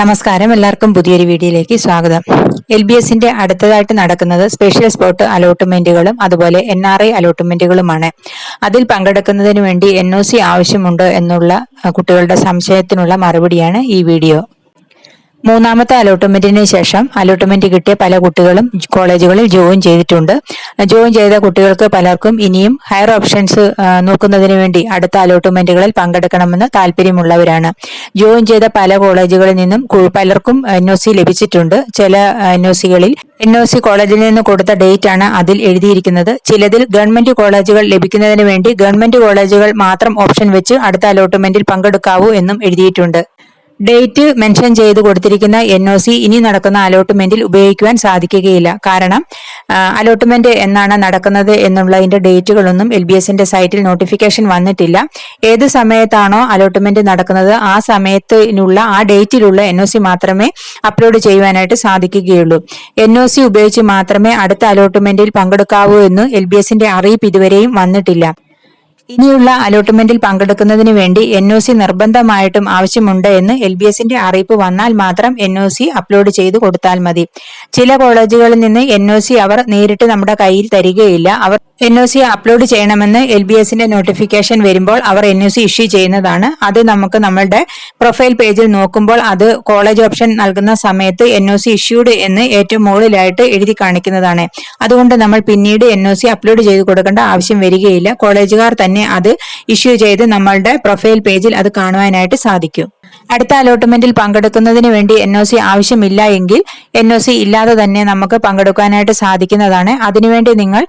നമസ്കാരം. എല്ലാവർക്കും പുതിയൊരു വീഡിയോയിലേക്ക് സ്വാഗതം. എൽ ബി എസിന്റെ അടുത്തതായിട്ട് നടക്കുന്നത് സ്പെഷ്യൽ സ്പോട്ട് അലോട്ട്മെന്റുകളും അതുപോലെ എൻ ആർ ഐ അലോട്ട്മെന്റുകളുമാണ്. അതിൽ പങ്കെടുക്കുന്നതിന് വേണ്ടി എൻ ഒ സി ആവശ്യമുണ്ട് എന്നുള്ള കുട്ടികളുടെ സംശയത്തിനുള്ള മറുപടിയാണ് ഈ വീഡിയോ. മൂന്നാമത്തെ അലോട്ട്മെന്റിന് ശേഷം അലോട്ട്മെന്റ് കിട്ടിയ പല കുട്ടികളും കോളേജുകളിൽ ജോയിൻ ചെയ്തിട്ടുണ്ട്. ജോയിൻ ചെയ്ത കുട്ടികൾക്ക് പലർക്കും ഇനിയും ഹയർ ഓപ്ഷൻസ് നോക്കുന്നതിന് വേണ്ടി അടുത്ത അലോട്ട്മെന്റുകളിൽ പങ്കെടുക്കണമെന്ന് താല്പര്യമുള്ളവരാണ്. ജോയിൻ ചെയ്ത പല കോളേജുകളിൽ നിന്നും പലർക്കും എൻ ഒ സി ലഭിച്ചിട്ടുണ്ട്. ചില എൻ ഒ സികളിൽ എൻ ഒ സി കോളേജിൽ നിന്ന് കൊടുത്ത ഡേറ്റ് ആണ് അതിൽ എഴുതിയിരിക്കുന്നത്. ചിലതിൽ ഗവൺമെന്റ് കോളേജുകൾ ലഭിക്കുന്നതിന് വേണ്ടി ഗവൺമെന്റ് കോളേജുകൾ മാത്രം ഓപ്ഷൻ വെച്ച് അടുത്ത അലോട്ട്മെന്റിൽ പങ്കെടുക്കാവൂ എന്നും എഴുതിയിട്ടുണ്ട്. ഡേറ്റ് മെൻഷൻ ചെയ്ത് കൊടുത്തിരിക്കുന്ന എൻ ഒ സി ഇനി നടക്കുന്ന അലോട്ട്മെന്റിൽ ഉപയോഗിക്കുവാൻ സാധിക്കുകയില്ല. കാരണം അലോട്ട്മെന്റ് എന്നാണ് നടക്കുന്നത് എന്നുള്ളതിന്റെ ഡേറ്റുകളൊന്നും എൽ ബി എസിന്റെ സൈറ്റിൽ നോട്ടിഫിക്കേഷൻ വന്നിട്ടില്ല. ഏത് സമയത്താണോ അലോട്ട്മെന്റ് നടക്കുന്നത് ആ സമയത്തിനുള്ള ആ ഡേറ്റിലുള്ള എൻ ഒ സി മാത്രമേ അപ്ലോഡ് ചെയ്യുവാനായിട്ട് സാധിക്കുകയുള്ളൂ. എൻ ഒ സി ഉപയോഗിച്ച് മാത്രമേ അടുത്ത അലോട്ട്മെന്റിൽ പങ്കെടുക്കാവൂ എന്ന് എൽ ബി എസിന്റെ അറിയിപ്പ് ഇതുവരെയും വന്നിട്ടില്ല. ഇനിയുള്ള അലോട്ട്മെന്റിൽ പങ്കെടുക്കുന്നതിന് വേണ്ടി എൻ ഒ സി നിർബന്ധമായിട്ടും ആവശ്യമുണ്ട് എന്ന് എൽ ബി എസിന്റെ അറിയിപ്പ് വന്നാൽ മാത്രം എൻ ഒ സി അപ്ലോഡ് ചെയ്ത് കൊടുത്താൽ മതി. ചില കോളേജുകളിൽ നിന്ന് എൻ ഒ സി അവർ നേരിട്ട് നമ്മുടെ കയ്യിൽ തരികയില്ല. അവർ എൻ ഒ സി അപ്ലോഡ് ചെയ്യണമെന്ന് എൽ ബി എസിന്റെ നോട്ടിഫിക്കേഷൻ വരുമ്പോൾ അവർ എൻ ഒ സി ഇഷ്യൂ ചെയ്യുന്നതാണ്. അത് നമുക്ക് നമ്മളുടെ പ്രൊഫൈൽ പേജിൽ നോക്കുമ്പോൾ അത് കോളേജ് ഓപ്ഷൻ നൽകുന്ന സമയത്ത് എൻ ഒ സി ഇഷ്യൂഡ് എന്ന് ഏറ്റവും മുകളിലായിട്ട് എഴുതി കാണിക്കുന്നതാണ്. അതുകൊണ്ട് നമ്മൾ പിന്നീട് എൻ ഒ സി അപ്ലോഡ് ചെയ്ത് കൊടുക്കേണ്ട ആവശ്യം വരികയില്ല. കോളേജുകാർ തന്നെ അത് ഇഷ്യൂ ചെയ്ത് നമ്മളുടെ പ്രൊഫൈൽ പേജിൽ അത് കാണുവാനായിട്ട് സാധിക്കും. അടുത്ത അലോട്ട്മെന്റിൽ പങ്കെടുക്കുന്നതിന് വേണ്ടി എൻ ഒ സി ആവശ്യമില്ല എങ്കിൽ എൻ ഒ സി ഇല്ലാതെ തന്നെ നമുക്ക് പങ്കെടുക്കാനായിട്ട് സാധിക്കുന്നതാണ്. അതിനുവേണ്ടി നിങ്ങൾ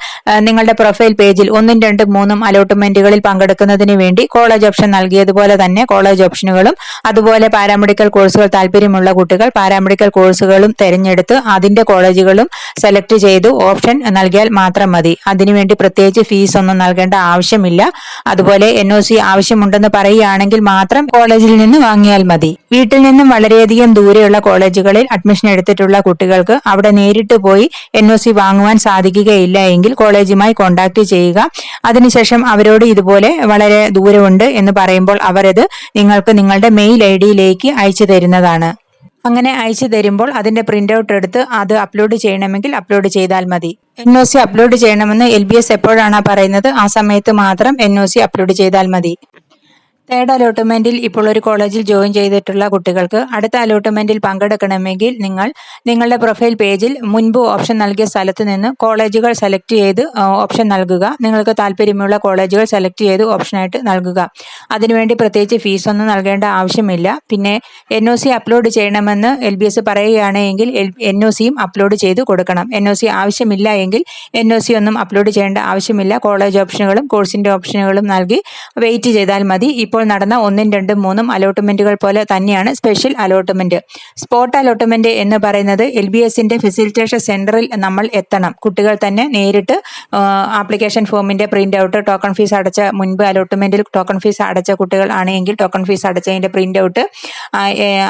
നിങ്ങളുടെ പ്രൊഫൈൽ പേജിൽ ഒന്നും രണ്ടും മൂന്നും അലോട്ട്മെന്റുകളിൽ പങ്കെടുക്കുന്നതിന് വേണ്ടി കോളേജ് ഓപ്ഷൻ നൽകിയതുപോലെ തന്നെ കോളേജ് ഓപ്ഷനുകളും അതുപോലെ പാരാമെഡിക്കൽ കോഴ്സുകൾ താല്പര്യമുള്ള കുട്ടികൾ പാരാമെഡിക്കൽ കോഴ്സുകളും തിരഞ്ഞെടുത്ത് അതിന്റെ കോളേജുകളും സെലക്ട് ചെയ്ത് ഓപ്ഷൻ നൽകിയാൽ മാത്രം മതി. അതിനുവേണ്ടി പ്രത്യേകിച്ച് ഫീസ് ഒന്നും നൽകേണ്ട ആവശ്യമില്ല. അതുപോലെ എൻ ഒ സി ആവശ്യമുണ്ടെന്ന് പറയുകയാണെങ്കിൽ മാത്രം കോളേജിൽ നിന്ന് വാങ്ങിയാൽ മതി. വീട്ടിൽ നിന്നും വളരെയധികം ദൂരെയുള്ള കോളേജുകളിൽ അഡ്മിഷൻ എടുത്തിട്ടുള്ള കുട്ടികൾക്ക് അവിടെ നേരിട്ട് പോയി എൻ ഒ സി വാങ്ങുവാൻ സാധിക്കുകയില്ല എങ്കിൽ കോളേജുമായി കോൺടാക്ട് ചെയ്യുക. അതിനുശേഷം അവരോട് ഇതുപോലെ വളരെ ദൂരമുണ്ട് എന്ന് പറയുമ്പോൾ അവരത് നിങ്ങൾക്ക് നിങ്ങളുടെ മെയിൽ ഐ ഡിയിലേക്ക് അയച്ചു തരുന്നതാണ്. അങ്ങനെ അയച്ചു തരുമ്പോൾ അതിന്റെ പ്രിന്റ് ഔട്ട് എടുത്ത് അത് അപ്ലോഡ് ചെയ്യണമെങ്കിൽ അപ്ലോഡ് ചെയ്താൽ മതി. എൻ ഒ സി അപ്ലോഡ് ചെയ്യണമെന്ന് എൽ ബി എസ് എപ്പോഴാണ് പറയുന്നത് ആ സമയത്ത് മാത്രം എൻ ഒ സി അപ്ലോഡ് ചെയ്താൽ മതി. തേർഡ് അലോട്ട്മെന്റിൽ ഇപ്പോൾ ഒരു കോളേജിൽ ജോയിൻ ചെയ്തിട്ടുള്ള കുട്ടികൾക്ക് അടുത്ത അലോട്ട്മെന്റിൽ പങ്കെടുക്കണമെങ്കിൽ നിങ്ങൾ നിങ്ങളുടെ പ്രൊഫൈൽ പേജിൽ മുൻപ് ഓപ്ഷൻ നൽകിയ സ്ഥലത്ത് നിന്ന് കോളേജുകൾ സെലക്ട് ചെയ്ത് ഓപ്ഷൻ നൽകുക. നിങ്ങൾക്ക് താല്പര്യമുള്ള കോളേജുകൾ സെലക്ട് ചെയ്ത് ഓപ്ഷനായിട്ട് നൽകുക. അതിനുവേണ്ടി പ്രത്യേകിച്ച് ഫീസൊന്നും നൽകേണ്ട ആവശ്യമില്ല. പിന്നെ എൻ ഒ സി അപ്ലോഡ് ചെയ്യണമെന്ന് എൽ ബി എസ് പറയുകയാണെങ്കിൽ എൻ ഒ സിയും അപ്ലോഡ് ചെയ്ത് കൊടുക്കണം. എൻ ഒ സി ആവശ്യമില്ല എങ്കിൽ എൻ ഒ സി ഒന്നും അപ്ലോഡ് ചെയ്യേണ്ട ആവശ്യമില്ല. കോളേജ് ഓപ്ഷനുകളും കോഴ്സിന്റെ ഓപ്ഷനുകളും നൽകി വെയിറ്റ് ചെയ്താൽ മതി. ഇപ്പോൾ നടന്ന ഒന്നും രണ്ടും മൂന്നും അലോട്ട്മെന്റുകൾ പോലെ തന്നെയാണ് സ്പെഷ്യൽ അലോട്ട്മെന്റ്. സ്പോട്ട് അലോട്ട്മെന്റ് എന്ന് പറയുന്നത് എൽ ബി എസിന്റെ ഫെസിലിറ്റേഷൻ സെന്ററിൽ നമ്മൾ എത്തണം. കുട്ടികൾ തന്നെ നേരിട്ട് ആപ്ലിക്കേഷൻ ഫോമിന്റെ പ്രിന്റ് ഔട്ട് ടോക്കൺ ഫീസ് അടച്ച മുൻപ് അലോട്ട്മെന്റിൽ ടോക്കൺ ഫീസ് അടച്ച കുട്ടികൾ ആണെങ്കിൽ ടോക്കൺ ഫീസ് അടച്ചതിന്റെ പ്രിന്റ് ഔട്ട്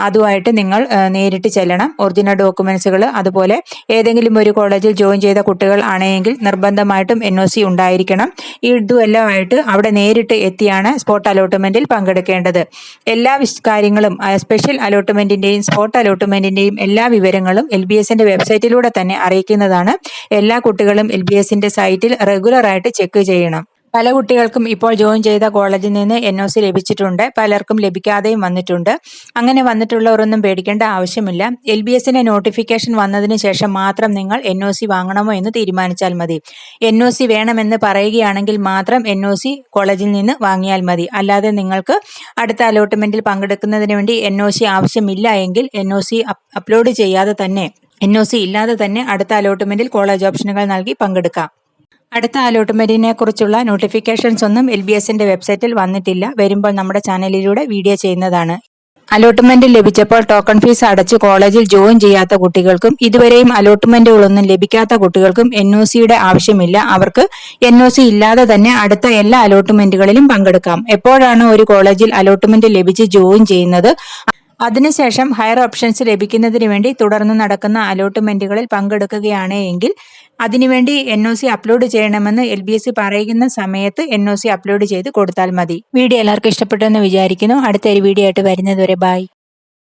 അതുമായിട്ട് നിങ്ങൾ നേരിട്ട് ചെല്ലണം. ഒറിജിനൽ ഡോക്യുമെന്റ്സുകൾ അതുപോലെ ഏതെങ്കിലും ഒരു കോളേജിൽ ജോയിൻ ചെയ്ത കുട്ടികൾ ആണെങ്കിൽ നിർബന്ധമായിട്ടും എൻ ഒ സി ഉണ്ടായിരിക്കണം. ഇതുമെല്ലാമായിട്ട് അവിടെ നേരിട്ട് എത്തിയാണ് സ്പോട്ട് അലോട്ട്മെന്റിൽ പങ്കെടുക്കേണ്ടത്. എല്ലാ കാര്യങ്ങളും സ്പെഷ്യൽ അലോട്ട്മെന്റിന്റെയും സ്പോട്ട് അലോട്ട്മെന്റിന്റെയും എല്ലാ വിവരങ്ങളും എൽ ബി എസിന്റെ വെബ്സൈറ്റിലൂടെ തന്നെ അറിയിക്കുന്നതാണ്. എല്ലാ കുട്ടികളും എൽ ബി എസിന്റെ സൈറ്റിൽ റെഗുലർ ആയിട്ട് ചെക്ക് ചെയ്യണം. പല കുട്ടികൾക്കും ഇപ്പോൾ ജോയിൻ ചെയ്ത കോളേജിൽ നിന്ന് എൻ ഒ സി ലഭിച്ചിട്ടുണ്ട്. പലർക്കും ലഭിക്കാതെയും വന്നിട്ടുണ്ട്. അങ്ങനെ വന്നിട്ടുള്ളവരൊന്നും പേടിക്കേണ്ട ആവശ്യമില്ല. എൽ ബി എസിന്റെ നോട്ടിഫിക്കേഷൻ വന്നതിന് ശേഷം മാത്രം നിങ്ങൾ എൻ ഒ സി വാങ്ങണമോ എന്ന് തീരുമാനിച്ചാൽ മതി. എൻ ഒ സി വേണമെന്ന് പറയുകയാണെങ്കിൽ മാത്രം എൻ ഒ സി കോളേജിൽ നിന്ന് വാങ്ങിയാൽ മതി. അല്ലാതെ നിങ്ങൾക്ക് അടുത്ത അലോട്ട്മെന്റിൽ പങ്കെടുക്കുന്നതിന് വേണ്ടി എൻ ഒ സി ആവശ്യമില്ല എങ്കിൽ എൻ ഒ സി അപ്ലോഡ് ചെയ്യാതെ തന്നെ എൻ ഒ സി ഇല്ലാതെ തന്നെ അടുത്ത അലോട്ട്മെന്റിൽ കോളേജ് ഓപ്ഷനുകൾ നൽകി പങ്കെടുക്കാം. അടുത്ത അലോട്ട്മെന്റിനെ കുറിച്ചുള്ള നോട്ടിഫിക്കേഷൻസ് ഒന്നും എൽ ബി എസിന്റെ വെബ്സൈറ്റിൽ വന്നിട്ടില്ല. വരുമ്പോൾ നമ്മുടെ ചാനലിലൂടെ വീഡിയോ ചെയ്യുന്നതാണ്. അലോട്ട്മെന്റ് ലഭിച്ചപ്പോൾ ടോക്കൺ ഫീസ് അടച്ച് കോളേജിൽ ജോയിൻ ചെയ്യാത്ത കുട്ടികൾക്കും ഇതുവരെയും അലോട്ട്മെന്റുകളൊന്നും ലഭിക്കാത്ത കുട്ടികൾക്കും എൻ ഒ സിയുടെ ആവശ്യമില്ല. അവർക്ക് എൻ ഒ സി ഇല്ലാതെ തന്നെ അടുത്ത എല്ലാ അലോട്ട്മെന്റുകളിലും പങ്കെടുക്കാം. എപ്പോഴാണ് ഒരു കോളേജിൽ അലോട്ട്മെന്റ് ലഭിച്ച് ജോയിൻ ചെയ്യുന്നത്? അതിനുശേഷം ഹയർ ഓപ്ഷൻസ് ലഭിക്കുന്നതിന് വേണ്ടി തുടർന്ന് നടക്കുന്ന അലോട്ട്മെന്റുകളിൽ പങ്കെടുക്കുകയാണ് എങ്കിൽ അതിനുവേണ്ടി എൻ ഒ സി അപ്ലോഡ് ചെയ്യണമെന്ന് എൽ ബി എസ് പറയുന്ന സമയത്ത് എൻ ഒ സി അപ്ലോഡ് ചെയ്ത് കൊടുത്താൽ മതി. വീഡിയോ എല്ലാവർക്കും ഇഷ്ടപ്പെട്ടെന്ന് വിചാരിക്കുന്നു. അടുത്തൊരു വീഡിയോ ആയിട്ട് വരുന്നതുവരെ ബൈ